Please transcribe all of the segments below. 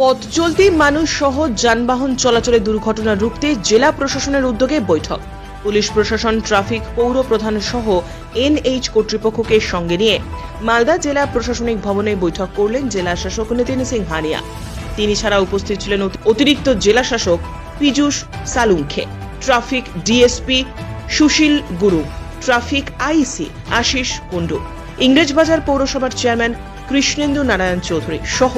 পথ চলতি মানুষ সহ যানবাহন চলাচলে দুর্ঘটনা রুখতে জেলা প্রশাসনের উদ্যোগে বৈঠক। পুলিশ প্রশাসন, ট্রাফিক, পৌর প্রধান সহ এনএইচ কর্তৃপক্ষকে সঙ্গে নিয়ে মালদা জেলা প্রশাসনিক ভবনে বৈঠক করলেন জেলা শাসক নিতিন সিং হানিয়া তিনি ছাড়া উপস্থিত ছিলেন অতিরিক্ত জেলা শাসক Piyush Salunkhe traffic DSP Sushil Guru, traffic IC Ashis Kundu, Englishbazar পৌরসভার চেয়ারম্যান কৃষ্ণেন্দু নারায়ণ চৌধুরী সহ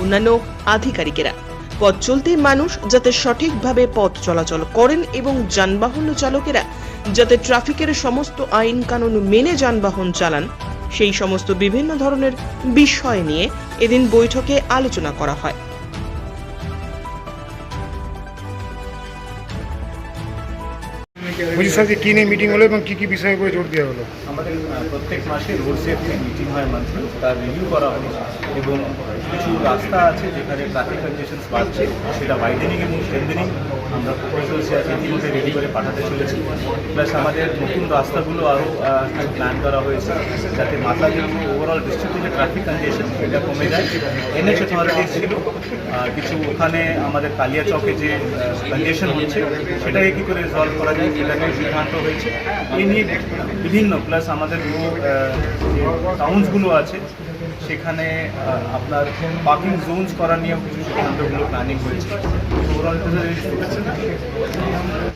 অন্যান্য আধিকারিকেরা। পথ চলতি মানুষ যাতে সঠিকভাবে পথ চলাচল করেন এবং যানবাহন চালকেরা যাতে ট্রাফিকের সমস্ত আইন কানুন মেনে যানবাহন চালান, সেই সমস্ত বিভিন্ন ধরনের বিষয় নিয়ে এদিন বৈঠকে আলোচনা করা হয়। বলছি স্যার যে কী নিয়ে মিটিং হলো এবং কী কী বিষয়ের উপরে জোর দেওয়া হলো? আমাদের প্রত্যেক মাসে রোড সেফটি মিটিং হয় মান্থলি তার রিভিউ করা হয় এবং কিছু রাস্তা আছে যেখানে ট্রাফিক কনজেশন বাড়ছে সেটা ওয়াইডেনিং এবং স্ট্রেন্থেনিং আমরা প্রপোজালসে আছে ইতিমধ্যে রেডি করে পাঠাতে চলেছি। প্লাস আমাদের নতুন রাস্তাগুলো আরও প্ল্যান করা হয়েছে যাতে মাথা যে ওভারঅল ডিস্ট্রিক্টে যে ট্রাফিক কনজেশন সেটা কমে যায়। এনএচ অথরিটিস ছিল কিছু ওখানে আমাদের কালিয়া চকে যে কনজেশন হচ্ছে সেটাকে কী করে সলভ করা যায়? নিয়ে সিদ্ধান্ত হয়েছে। এ নিয়ে বিভিন্ন প্লাস আমাদের যে টাউন্সগুলো আছে, সেখানে আপনার পার্কিং জোনস করা নিয়েও কিছু সিদ্ধান্তগুলো প্ল্যানিং হয়েছে।